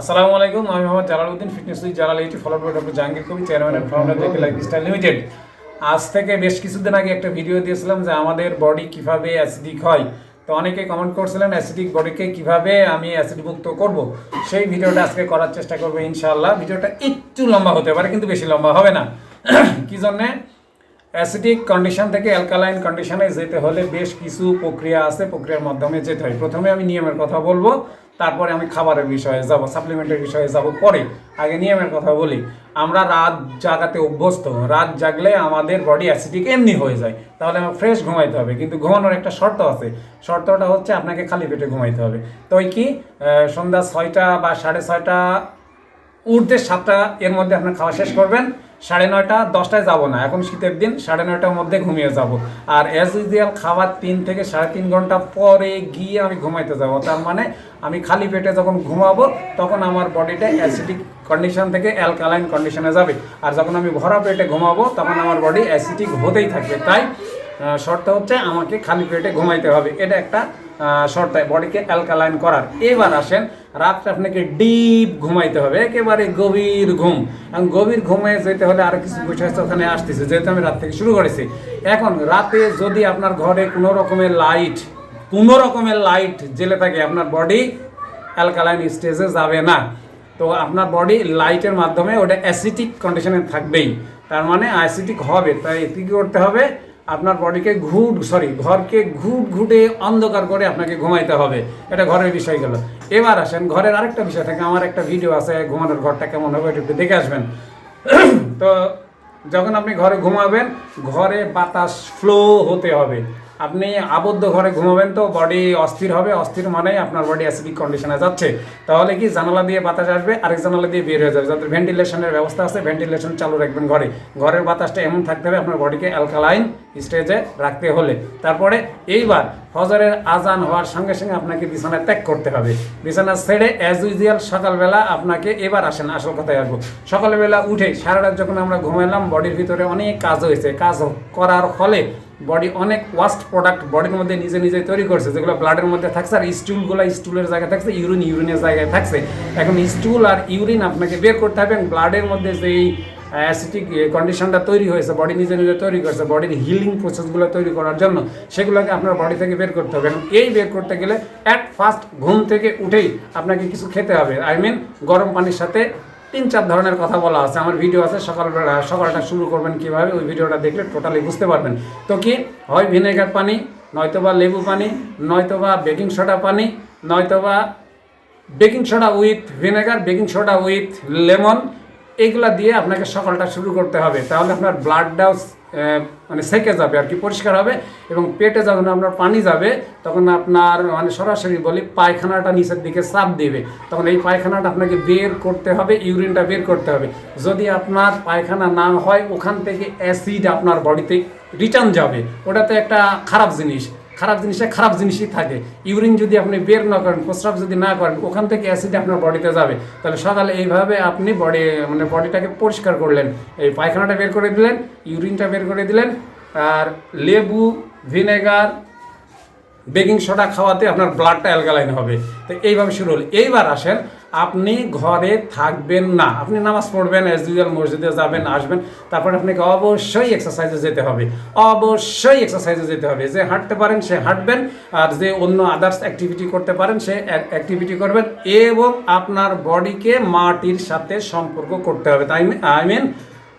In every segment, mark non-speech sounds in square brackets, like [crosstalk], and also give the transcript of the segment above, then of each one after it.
আসসালামু আলাইকুম, আমি Mohammad Jalaluddin fitness with Jalal eighty follow by doctor Jahangir Kabir chairman and founder J K lifestyle limited আজ থেকে বেশ কিছুদিন আগে একটা ভিডিও দিয়েছিলাম যে আমাদের বডি কীভাবে অ্যাসিডিক হয়। তো অনেকে কমেন্ট করছিলেন অ্যাসিডিক বডিকে কীভাবে আমি অ্যাসিড মুক্ত করব? সেই ভিডিওটা আজকে করার চেষ্টা করব ইনশাআল্লাহ। ভিডিওটা একটু লম্বা হতে পারে, কিন্তু বেশি লম্বা হবে না। [clears throat] কি জন্যে? অ্যাসিডিক কন্ডিশন থেকে অ্যালকালাইন কন্ডিশনে যেতে হলে বেশ কিছু প্রক্রিয়া আছে, প্রক্রিয়ার মাধ্যমে যেতে হয়। প্রথমে আমি নিয়মের কথা বলব, তারপরে আমি খাবারের বিষয়ে যাব সাপ্লিমেন্টের বিষয়ে যাব পরে। আগে নিয়মের কথা বলি, আমরা রাত জাগাতে অভ্যস্ত, রাত জাগলে আমাদের বডি অ্যাসিডিক এমনি হয়ে যায়। তাহলে আমার ফ্রেশ ঘুমাইতে হবে, কিন্তু ঘুমানোর একটা শর্ত আছে। শর্তটা হচ্ছে আপনাকে খালি পেটে ঘুমাইতে হবে। তো কি সন্ধ্যা ছয়টা বা সাড়ে ছয়টা উঠতে সাতটা এর মধ্যে আপনার খাওয়া শেষ করবেন। সাড়ে নয়টা, দশটায় যাব না। এখন শীতের দিন, সাড়ে নয়টার মধ্যে ঘুমিয়ে যাব। আর অ্যাজ ইউজুয়াল খাবার তিন থেকে সাড়ে তিন ঘণ্টা পরে গিয়ে আমি ঘুমাইতে যাব। তার মানে আমি খালি পেটে যখন ঘুমাবো, তখন আমার বডিটা অ্যাসিডিক কন্ডিশন থেকে অ্যালকালাইন কন্ডিশনে যাবে। আর যখন আমি ভরা পেটে ঘুমাবো, তখন আমার বডি অ্যাসিডিক হতেই থাকবে। তাই শর্ত হচ্ছে আমাকে খালি পেটে ঘুমাইতে হবে। এটা একটা শর্ত বডিকে অ্যালকালাইন করার। এবার আসেন, রাত্রে আপনাকে ডিপ ঘুমাইতে হবে, একেবারে গভীর ঘুম। এবং গভীর ঘুমে যেতে হলে আরও কিছু বিষয় ওখানে আসতেছে, যেহেতু আমি রাত থেকে শুরু করেছি। এখন রাতে যদি আপনার ঘরে কোনো রকমের লাইট কোনো রকমের লাইট জেলে থাকে, আপনার বডি অ্যালকালাইন স্টেজে যাবে না। তো আপনার বডি লাইটের মাধ্যমে ওটা অ্যাসিটিক কন্ডিশনে থাকবেই। তার মানে অ্যাসিটিক হবে, তাই কী করতে হবে? আপনার বডিকে ঘুট সরি ঘরকে ঘুট ঘুটে অন্ধকার করে আপনাকে ঘুমাইতে হবে। এটা ঘরের বিষয় গেল। এবার আসেন, ঘরের আরেকটা বিষয় থাকে। আমার একটা ভিডিও আছে, ঘুমানোর ঘরটা কেমন হবে একটু দেখে আসবেন। [clears throat] তো যখন আপনি ঘরে ঘুমাবেন, ঘরে বাতাস ফ্লো হতে হবে। আপনি আবদ্ধ ঘরে ঘুমাবেন তো বডি অস্থির হবে, অস্থির মানেই আপনার বডি অ্যাসিডিক কন্ডিশনে যাচ্ছে। তাহলে কি জানালা দিয়ে বাতাস আসবে, আরেক জানালা দিয়ে বের হয়ে যাবে। যাদের ভেন্টিলেশনের ব্যবস্থা আছে ভেন্টিলেশন চালু রাখবেন ঘরে। ঘরের বাতাসটা এমন থাকতে হবে আপনার বডিকে অ্যালকালাইন স্টেজে রাখতে হলে। তারপরে এইবার ফজরের আজান হওয়ার সঙ্গে সঙ্গে আপনাকে বিছানা ত্যাগ করতে হবে। বিছানা ছেড়ে অ্যাজ ইউজুয়াল সকালবেলা আপনাকে এবার আসেন, আসল কথায় আসব। সকালবেলা উঠে সারা রাত যখন আমরা ঘুমাইলাম বডির ভিতরে অনেক কাজ হয়েছে। কাজ করার ফলে বডি অনেক ওয়াস্ট প্রোডাক্ট বডির মধ্যে নিজে নিজে তৈরি করছে, যেগুলো ব্লাডের মধ্যে থাকছে আর স্টুলগুলো স্টুলের জায়গায় থাকছে ইউরিন ইউরিনের জায়গায় থাকছে। এখন স্টুল আর ইউরিন আপনাকে বের করতে হবে ব্লাডের মধ্যে যেই অ্যাসিটিক কন্ডিশনটা তৈরি হয়েছে বডি নিজে নিজে তৈরি করছে বডির হিলিং প্রসেসগুলো তৈরি করার জন্য সেগুলোকে আপনার বডি থেকে বের করতে হবে। এবং এই বের করতে গেলে অ্যাট ফার্স্ট ঘুম থেকে উঠেই আপনাকে কিছু খেতে হবে আই মিন গরম পানির সাথে তিন চার ধরনের কথা বলা আছে। আমার ভিডিও আছে, সকালবেলা সকালটা শুরু করবেন কীভাবে, ওই ভিডিওটা দেখলে টোটালি বুঝতে পারবেন। তো কি? হয় ভিনেগার পানি, নয়তোবা লেবু পানি, নয়তোবা বেকিং সোডা পানি, নয়তোবা baking soda with vinegar baking soda with lemon এইগুলা দিয়ে আপনাকে সকালটা শুরু করতে হবে। তাহলে আপনার ব্লাডটাও মানে সেকে যাবে আর কি, পরিষ্কার হবে এবং পেটে যখন আপনার পানি যাবে, তখন আপনার মানে সরাসরি বলি পায়খানাটা নিচের দিকে চাপ দেবে। তখন এই পায়খানাটা আপনাকে বের করতে হবে, ইউরিনটা বের করতে হবে। যদি আপনার পায়খানা না হয়, ওখান থেকে অ্যাসিড আপনার বডিতে রিটার্ন যাবে। ওটা তো একটা খারাপ জিনিস। খারাপ জিনিসে খারাপ জিনিসই থাকে। ইউরিন যদি আপনি বের না করেন, প্রস্রাব যদি না করেন, ওখান থেকে অ্যাসিড আপনার বডিতে যাবে। তাহলে সকালে এইভাবে আপনি বডি মানে বডিটাকে পরিষ্কার করলেন। এই পায়খানাটা বের করে দিলেন, ইউরিনটা বের করে দিলেন, আর লেবু, ভিনেগার বেকিং সোডা খাওয়াতে আপনার ব্লাডটা অ্যালকালাইন হবে। তো এইভাবে শুরু হলো। এইবার আসেন, আপনি ঘরে থাকবেন না। আপনি নামাজ পড়বেন এস ইউজুয়াল মসজিদে যাবেন, আসবেন, তারপরে আপনাকে অবশ্যই এক্সারসাইজে যেতে হবে। অবশ্যই এক্সারসাইজে যেতে হবে। যে হাঁটতে পারেন, সে হাঁটবেন, আর যে অন্য আদার্স অ্যাক্টিভিটি করতে পারেন, সে অ্যাক্টিভিটি করবেন এবং আপনার বডিকে মাটির সাথে সম্পর্ক করতে হবে। তাই, আই মিন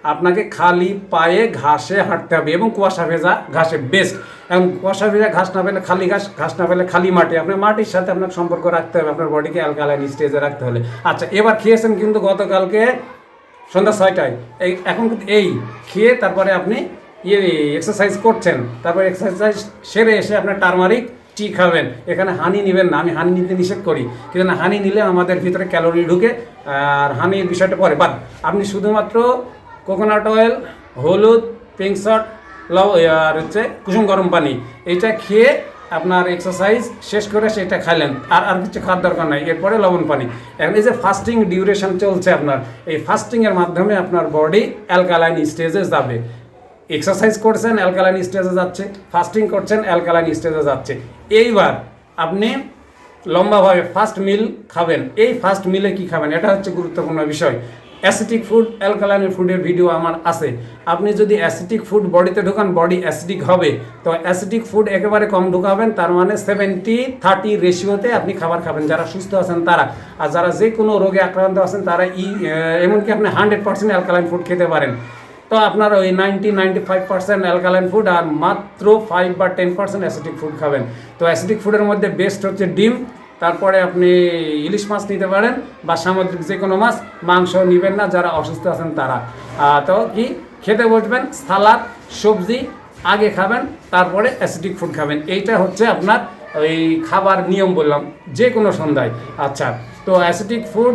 আপনাকে খালি পায়ে ঘাসে হাঁটতে হবে এবং কুয়াশা ভেজা ঘাসে বেস্ট। এবং কুয়াশা ভেজা ঘাস না পেলে খালি ঘাস ঘাস না পেলে খালি মাটি। আপনার মাটির সাথে আপনার সম্পর্ক রাখতে হবে, আপনার বডিকে অ্যালকালাইন স্টেজে রাখতে হলে। আচ্ছা এবার খেয়েছেন কিন্তু গতকালকে সন্ধ্যা ছয়টায়। এই, এখন এই, খেয়ে তারপরে আপনি ইয়ে এক্সারসাইজ করছেন। তারপরে এক্সারসাইজ সেরে এসে আপনার টারমারিক টি খাবেন। এখানে হানি নেবেন না, আমি হানি নিতে নিষেধ করি। কিন্তু হানি নিলে আমাদের ভিতরে ক্যালোরি ঢুকে, আর হানির বিষয়টা পরে। বাদ আপনি শুধুমাত্র কোকোনাট অয়েল হলুদ পিঙ্ক সল্ট লব আর হচ্ছে কুসুম গরম পানি। এইটা খেয়ে আপনার এক্সারসাইজ শেষ করে সেটা খাইলেন। আর আর কিছু খাওয়ার দরকার নাই। এরপরে লবণ পানি। এখন এই যে ফাস্টিং ডিউরেশন চলছে আপনার, এই ফাস্টিংয়ের মাধ্যমে আপনার বডি অ্যালকালাইন স্টেজে যাবে। এক্সারসাইজ করছেন অ্যালকালাইন স্টেজে যাচ্ছে। ফাস্টিং করছেন অ্যালকালাইন স্টেজে যাচ্ছে। এইবার আপনি লম্বাভাবে ফার্স্ট মিল খাবেন। এই ফার্স্ট মিলে কি খাবেন? এটা হচ্ছে গুরুত্বপূর্ণ বিষয়। অ্যাসিটিক ফুড অ্যালকালাইন ফুডের ভিডিও আমার আছে। আপনি যদি অ্যাসিটিক ফুড বডিতে ঢোকান বডি অ্যাসিডিক হবে। তো অ্যাসিডিক ফুড একেবারে কম ঢোকাবেন, তার মানে সেভেন্টি থার্টি রেশিওতে আপনি খাবার খাবেন। যারা সুস্থ আছেন তারা। আর যারা যে কোনো রোগে আক্রান্ত আছেন, তারা ই এমনকি আপনি হান্ড্রেড পার্সেন্ট অ্যালকালাইন ফুড খেতে পারেন। তো আপনার ওই ninety ninety five percent alkaline food আর মাত্র ফাইভ বা টেন পার্সেন্ট অ্যাসিডিক ফুড খাবেন। তো অ্যাসিডিক ফুডের মধ্যে বেস্ট হচ্ছে ডিম। তারপরে আপনি ইলিশ মাছ নিতে পারেন বা সামুদ্রিক যে কোনো মাছ মাংস নেবেন না যারা অসুস্থ আছেন তারা। তো কি? খেতে বসবেন সালাদ সবজি আগে খাবেন তারপরে অ্যাসিডিক ফুড খাবেন। এইটা হচ্ছে আপনার ওই খাবার নিয়ম বললাম যে কোনো সন্ধ্যায়। আচ্ছা তো অ্যাসিডিক ফুড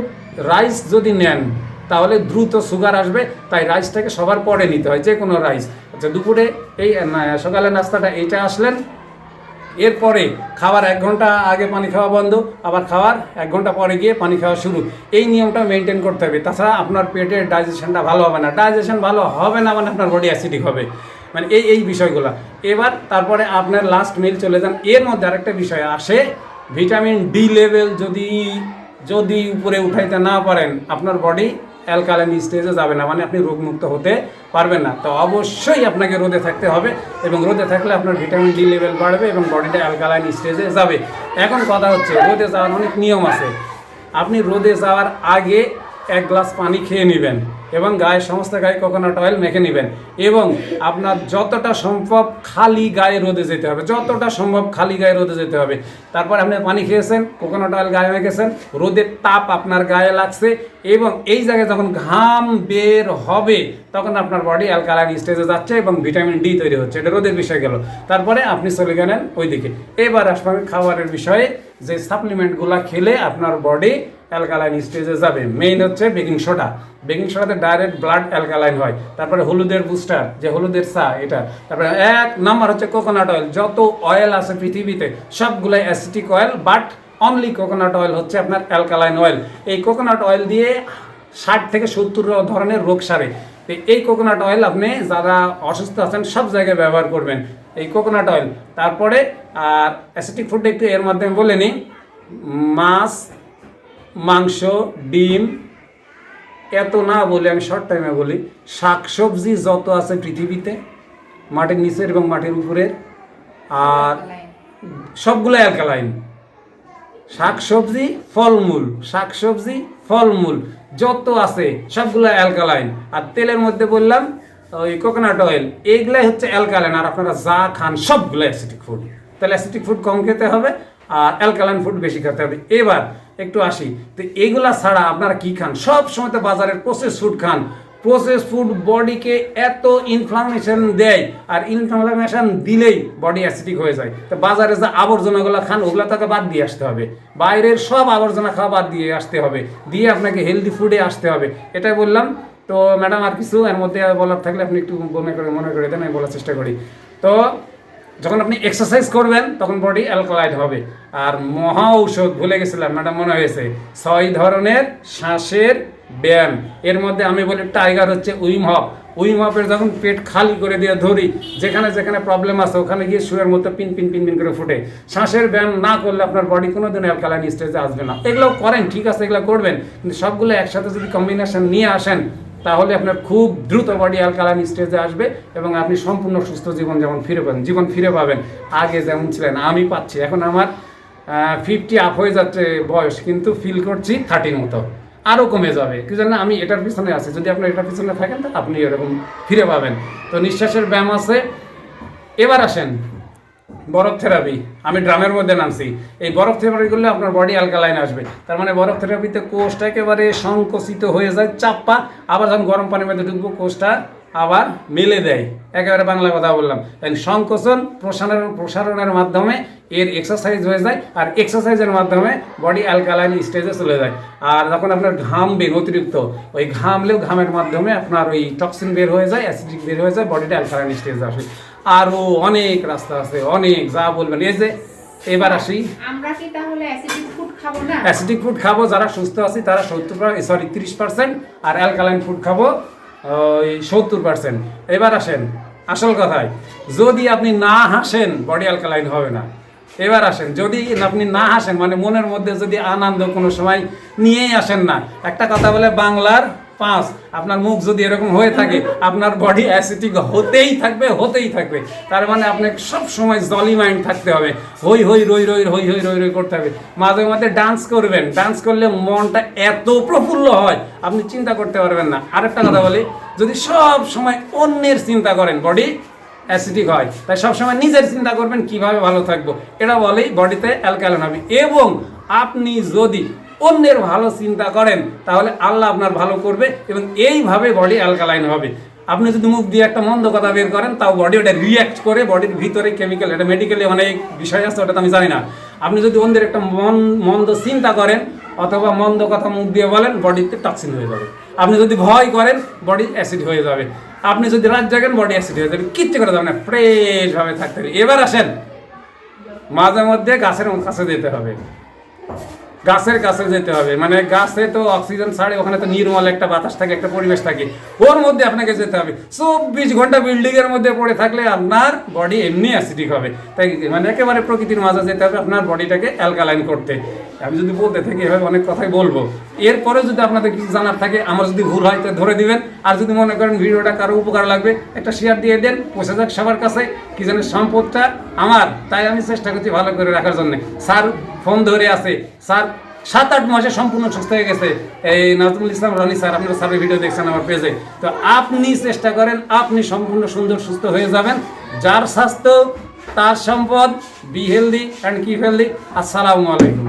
রাইস যদি নেন তাহলে দ্রুত সুগার আসবে তাই রাইসটাকে সবার পরে নিতে হয় যে কোনো রাইস আচ্ছা দুপুরে এই না, সকালের নাস্তাটা এইটা আসলেন এরপরে খাবার এক ঘণ্টা আগে পানি খাওয়া বন্ধ, আবার খাওয়ার এক ঘণ্টা পরে গিয়ে পানি খাওয়া শুরু। এই নিয়মটা মেনটেন করতে হবে। তাছাড়া আপনার পেটের ডাইজেশনটা ভালো হবে না। ডাইজেশন ভালো হবে না মানে আপনার বডি অ্যাসিডিক হবে। মানে এই এই বিষয়গুলো। এবার তারপরে আপনার লাস্ট মিল চলে যান। এর মধ্যে আরেকটা বিষয় আসে। ভিটামিন ডি লেভেল যদি যদি উপরে উঠাইতে না পারেন, আপনার বডি অ্যালকালাইন স্টেজে যাবে না মানে আপনি রোগমুক্ত হতে পারবেন না। তো অবশ্যই আপনাকে রোদে থাকতে হবে এবং রোদে থাকলে আপনার ভিটামিন ডি লেভেল বাড়বে এবং বডিটা অ্যালকালাইন স্টেজে যাবে। এখন কথা হচ্ছে, রোদে যাওয়ার অনেক নিয়ম আছে। আপনি রোদে যাওয়ার আগে এক গ্লাস পানি খেয়ে নেবেন। এবং গায়ে সমস্ত গায়ে কোকোনাট অয়েল মেখে নেবেন। এবং আপনার যতটা সম্ভব খালি গায়ে রোদে যেতে হবে। যতটা সম্ভব খালি গায়ে রোদে যেতে হবে। তারপর আপনি পানি খেয়েছেন কোকোনাট অয়েল গায়ে মেখেছেন, রোদের তাপ আপনার গায়ে লাগছে এবং এই জায়গায় যখন ঘাম বের হবে, তখন আপনার বডি অ্যালকালাইন স্টেজে যাচ্ছে এবং ভিটামিন ডি তৈরি হচ্ছে। এটা রোদের বিষয় গেল। তারপরে আপনি চলে গেলেন ওইদিকে। এবার আসবেন খাবারের বিষয়ে। যে সাপ্লিমেন্টগুলো খেলে আপনার বডি অ্যালকালাইন স্টেজে যাবে। মেইন হচ্ছে বেকিং সোডা বেকিং সোডাতে ডাইরেক্ট ব্লাড অ্যালকালাইন হয়। তারপরে হলুদের বুস্টার যে হলুদের চা এটা। তারপরে এক নাম্বার হচ্ছে কোকোনাট অয়েল যত অয়েল আছে পৃথিবীতে, সবগুলাই acetic oil but only coconut oil হচ্ছে আপনার অ্যালকালাইন অয়েল এই কোকোনাট অয়েল দিয়ে ষাট থেকে সত্তর ধরনের রোগ সারে। এই কোকোনাট অয়েল আপনি যারা অসুস্থ আছেন, সব জায়গায় ব্যবহার করবেন। এই কোকোনাট অয়েল তারপরে আর অ্যাসিটিক ফুড একটু এর মাধ্যমে বলে নিই। মাছ মাংস ডিম এত না বলে আমি শর্ট টাইমে বলি। শাক সবজি যত আছে পৃথিবীতে মাটির নিচের এবং মাটির উপরের আর সবগুলো অ্যালকালাইন শাক সবজি ফলমূল। শাক সবজি ফলমূল। যত আছে সবগুলো অ্যালকালাইন আর তেলের মধ্যে বললাম ওই কোকোনাট অয়েল এইগুলাই হচ্ছে অ্যালকালাইন আর আপনারা যা খান সবগুলো অ্যাসিটিক ফুড তাহলে অ্যাসিটিক ফুড কম খেতে হবে, আর অ্যালকালাইন ফুড বেশি খেতে হবে। এবার একটু আসি, তো এগুলা ছাড়া আপনারা কি খান? সব সময় তো বাজারের প্রসেস ফুড খান। প্রসেস ফুড বডিকে এত ইনফ্লামেশন দেয়, আর ইনফ্লামেশন দিলেই বডি অ্যাসিডিক হয়ে যায়। তো বাজারে যে আবর্জনাগুলো খান, ওগুলো তাকে বাদ দিয়ে আসতে হবে। বাইরের সব আবর্জনা খাওয়া বাদ দিয়ে আসতে হবে। দিয়ে আপনাকে হেলদি ফুডে আসতে হবে। এটাই বললাম তো ম্যাডাম, আর কিছু এর মধ্যে বলার থাকলে আপনি একটু মনে করে মনে করে দেন, আমি বলার চেষ্টা করি। তো যখন আপনি এক্সারসাইজ করবেন, তখন বডি অ্যালকালাইড হবে। আর মহা ঔষধ ভুলে গেছিলাম, ম্যাডাম, মনে হয়েছে। ছয় ধরনের শ্বাসের ব্যায়াম। এর মধ্যে আমি বলি টাইগার হচ্ছে উইম হপ। উইম হপের যখন পেট খালি করে দিয়ে ধরি, যেখানে যেখানে প্রবলেম আছে, ওখানে গিয়ে শুয়ের মতো পিন পিন পিন পিন করে ফুটে। শ্বাসের ব্যায়াম না করলে আপনার বডি কোনোদিন অ্যালকালাইন স্টেজে আসবে না। এগুলো করেন, ঠিক আছে, এগুলো করবেন। কিন্তু সবগুলো একসাথে যদি কম্বিনেশন নিয়ে আসেন তাহলে আপনার খুব দ্রুত বডি অ্যালকালাইন স্টেজে আসবে এবং আপনি সম্পূর্ণ সুস্থ জীবন যেমন ফিরে পাবেন, জীবন ফিরে পাবেন। আগে যেমন ছিলেন, আমি পাচ্ছি। এখন আমার ফিফটি আপ হয়ে যাচ্ছে বয়স, কিন্তু ফিল করছি থার্টির মতো। আরও কমে যাবে। কি জানেন, আমি এটার পিছনে আছি। যদি আপনি এটার পিছনে থাকেন তো আপনি এরকম ফিরে পাবেন। তো নিঃশ্বাসের ব্যায়াম আছে। এবার আসেন। বরফ থেরাপি, আমি ড্রামের মধ্যে নামছি। এই বরফ থেরাপি করলে আপনার বডি অ্যালকালাইন আসবে। তার মানে বরফ থেরাপিতে কোষটা একেবারে সংকুচিত হয়ে যায় চাপ্পা আবার যখন গরম পানির মধ্যে ঢুকবো, কোষটা আবার মেলে দেয়। একেবারে বাংলা কথা বললাম। তাই সংকোচন প্রসারণ প্রসারণের মাধ্যমে এর এক্সারসাইজ হয়ে যায় আর এক্সারসাইজের মাধ্যমে বডি অ্যালকালাইন স্টেজে চলে যায়। আর যখন আপনার ঘামবেন অতিরিক্ত ওই ঘামলেও ঘামের মাধ্যমে আপনার ওই টক্সিন বের হয়ে যায় অ্যাসিডিক বের হয়ে যায় বডিটা অ্যালকালাইন স্টেজে আসে। আরও অনেক রাস্তা আছে অনেক যা বলবেন। এই যে এবার আসি। আমরা কি তাহলে অ্যাসিডিক ফুড খাব না? অ্যাসিডিক ফুড খাব যারা সুস্থ আছি তারা সত্তর সরি তিরিশ পার্সেন্ট আর অ্যালকালাইন ফুড খাব। ওই সত্তর পার্সেন্ট এবার আসেন, আসল কথায়, যদি আপনি না হাসেন বডি অ্যালকালাইন হবে না। এবার আসেন, যদি আপনি না হাসেন মানে মনের মধ্যে যদি আনন্দ কোনো সময় নিয়েই আসেন না। একটা কথা বলে, বাংলার পাঁচ, আপনার মুখ যদি এরকম হয়ে থাকে, আপনার বডি অ্যাসিটিক হতেই থাকবে হতেই থাকবে। তার মানে আপনাকে সব সময় জলি মাইন্ড থাকতে হবে। হই হই রই রই হই হই রই রই করতে হবে। মাঝে মাঝে ডান্স করবেন। ডান্স করলে মনটা এত প্রফুল্ল হয়, আপনি চিন্তা করতে পারবেন না। আরেকটা কথা বলি, যদি সব সময় অন্যের চিন্তা করেন বডি অ্যাসিডিক হয়, তাই সবসময় নিজের চিন্তা করবেন কীভাবে ভালো থাকব। এটা বলেই বডিতে অ্যালকালাইন হবে। এবং আপনি যদি অন্যের ভালো চিন্তা করেন, তাহলে আল্লাহ আপনার ভালো করবে এবং এইভাবে বডি অ্যালকালাইন হবে। আপনি যদি মুখ দিয়ে একটা মন্দ কথা বের করেন, তাও বডি ওটা রিয়াক্ট করে বডির ভিতরে কেমিক্যাল এটা মেডিকেলি অনেক বিষয় আছে ওটা তো আমি জানি না। আপনি যদি অন্যের একটা মন, মন্দ চিন্তা করেন, অথবা মন্দ কথা মুখ দিয়ে বলেন বডিতে টক্সিন হয়ে যাবে। আপনি যদি ভয় করেন বডি অ্যাসিড হয়ে যাবে। আপনি যদি রাত জাগেন বডি অ্যাসিড হয়ে যাবে। কিচ্ছু করে যাবে না ফ্রেশভাবে থাকতে হবে। এবার আসেন, মাঝে মধ্যে গাছের কাছে যেতে হবে। গাছের কাছে যেতে হবে। মানে গাছে তো অক্সিজেন ছাড়ে, ওখানে তো নির্মল একটা বাতাস থাকে, একটা পরিবেশ থাকে। ওর মধ্যে আপনাকে যেতে হবে। চব্বিশ ঘণ্টা বিল্ডিং এর মধ্যে পড়ে থাকলে আপনার বডি এমনি অ্যাসিডিক হবে। তাই মানে একেবারে প্রকৃতির মাঝে যেতে হবে আপনার বডিটাকে অ্যালকালাইন করতে। আমি যদি বলতে থাকি, এভাবে অনেক কথাই বলব। এরপরে যদি আপনাদের কিছু জানার থাকে, আমার যদি ভুল হয় তো ধরে দিবেন। আর যদি মনে করেন ভিডিওটা কারও উপকার লাগবে, একটা শেয়ার দিয়ে দেন, পৌঁছে যাক সবার কাছে। কি জানেন সম্পদটা আমার। তাই আমি চেষ্টা করছি ভালো করে রাখার জন্য। স্যার ফোন ধরে আছে। স্যার সাত আট মাসে সম্পূর্ণ সুস্থ হয়ে গেছে। এই নাজমুল ইসলাম রনি স্যার, আপনারা স্যারের ভিডিও দেখছেন আমার পেজে। তো আপনি চেষ্টা করেন, আপনি সম্পূর্ণ সুন্দর, সুস্থ হয়ে যাবেন। যার স্বাস্থ্য, তার সম্পদ be healthy and keep healthy আসসালামু আলাইকুম।